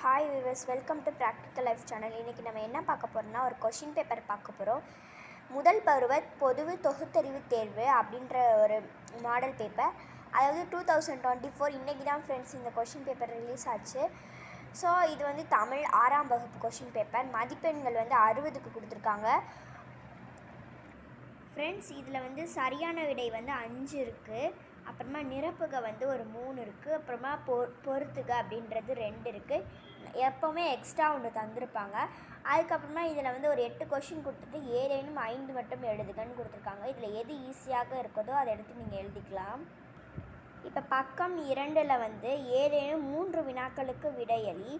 Hi viewers welcome to practical life channel இன்றைக்கி நம்ம என்ன பார்க்க போகிறோம்னா ஒரு கொஷின் பேப்பர் பார்க்க போகிறோம் முதல் பருவ பொதுவு தொகுத்தறிவு தேர்வு அப்படின்ற ஒரு மாடல் பேப்பர் அதாவது டூ தௌசண்ட் டுவெண்ட்டி ஃபோர் இன்றைக்கி தான் ஃப்ரெண்ட்ஸ் இந்த கொஷின் பேப்பர் ரிலீஸ் ஆச்சு. ஸோ இது வந்து தமிழ் ஆறாம் வகுப்பு கொஷின் பேப்பர் மதிப்பெண்கள் வந்து அறுபதுக்கு கொடுத்துருக்காங்க. ஃப்ரெண்ட்ஸ் இதில் வந்து சரியான விடை வந்து அஞ்சு இருக்குது அப்புறமா நிரப்புக வந்து ஒரு மூணு இருக்குது அப்புறமா பொ பொறுத்துக அப்படின்றது ரெண்டு இருக்குது எப்போவுமே எக்ஸ்ட்ரா ஒன்று தந்திருப்பாங்க. அதுக்கப்புறமா இதில் வந்து ஒரு எட்டு கொஷின் கொடுத்துட்டு ஏதேனும் ஐந்து மட்டும் எழுதுகன்னு கொடுத்துருக்காங்க. இதில் எது ஈஸியாக இருக்கதோ அதை எடுத்து நீங்கள் எழுதிக்கலாம். இப்போ பக்கம் இரண்டில் வந்து ஏதேனும் மூன்று வினாக்களுக்கு விடையளி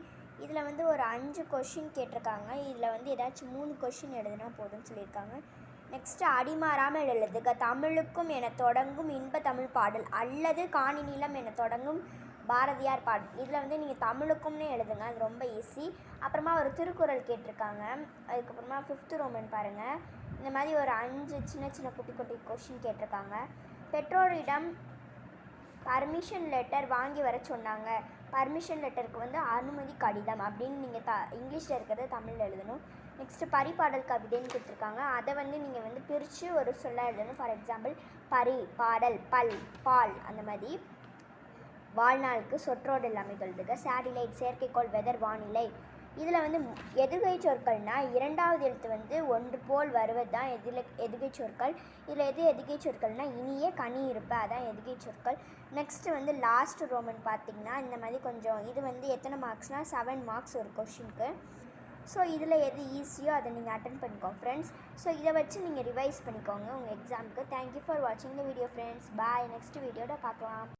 இதில் வந்து ஒரு அஞ்சு கொஷின் கேட்டிருக்காங்க. இதில் வந்து ஏதாச்சும் மூணு கொஷின் எழுதுனா போதும்னு சொல்லியிருக்காங்க. நெக்ஸ்ட்டு அடிமாறாமல் எழுதுக தமிழுக்கும் என தொடங்கும் இன்ப தமிழ் பாடல். அல்லது காணி நீளம் என தொடங்கும் பாரதியார் பாடல். இதில் வந்து நீங்கள் தமிழுக்கும்னே எழுதுங்க. அது ரொம்ப ஈஸி அப்புறமா ஒரு திருக்குறள் கேட்டிருக்காங்க. அதுக்கப்புறமா ஃபிஃப்த்து ரோமன் பாருங்கள் இந்த மாதிரி ஒரு அஞ்சு சின்ன சின்ன குட்டி குட்டி கொஷின் கேட்டிருக்காங்க. பெற்றோரிடம் பர்மிஷன் லெட்டர் வாங்கி வர சொன்னாங்க. பர்மிஷன் லெட்டருக்கு வந்து அனுமதி கடிதம் அப்படின்னு நீங்கள் த இங்கிலீஷில் இருக்கிறத தமிழில் எழுதணும். நெக்ஸ்ட்டு பரிபாடல் கவிதைன்னு கொடுத்துருக்காங்க. அதை வந்து நீங்கள் வந்து பிரித்து ஒரு சொல்ல எழுதணும். ஃபார் எக்ஸாம்பிள் பரி பாடல் பல் பால் அந்த மாதிரி. வாழ்நாளுக்கு சொற்றோடல் அமைகள்துக சேட்டிலைட் செயற்கைக்கோள் வெதர் வானிலை. இதில் வந்து எதுகை சொற்கள்னால் இரண்டாவது எழுத்து வந்து ஒன்று போல் வருவது தான் எதில் எதுகை சொற்கள். இதில் எது எதுகை சொற்கள்னால் இனிய கனி இருப்ப அதான் எதுகை சொற்கள். நெக்ஸ்ட்டு வந்து லாஸ்ட் ரோமன் பார்த்திங்கன்னா இந்த மாதிரி கொஞ்சம் இது வந்து எத்தனை மார்க்ஸ்னால் செவன் மார்க்ஸ் ஒரு கொஷினுக்கு ஸோ இதில் எது ஈஸியோ அதை நீங்கள் அட்டன் பண்ணிக்கோங்க ஃப்ரெண்ட்ஸ் ஸோ இதை வச்சு நீங்கள் ரிவைஸ் பண்ணிக்கோங்க உங்கள் எக்ஸாமுக்கு தேங்க்யூ ஃபார் வாட்சிங் the video friends bye next வீடியோட பார்க்கலாம்.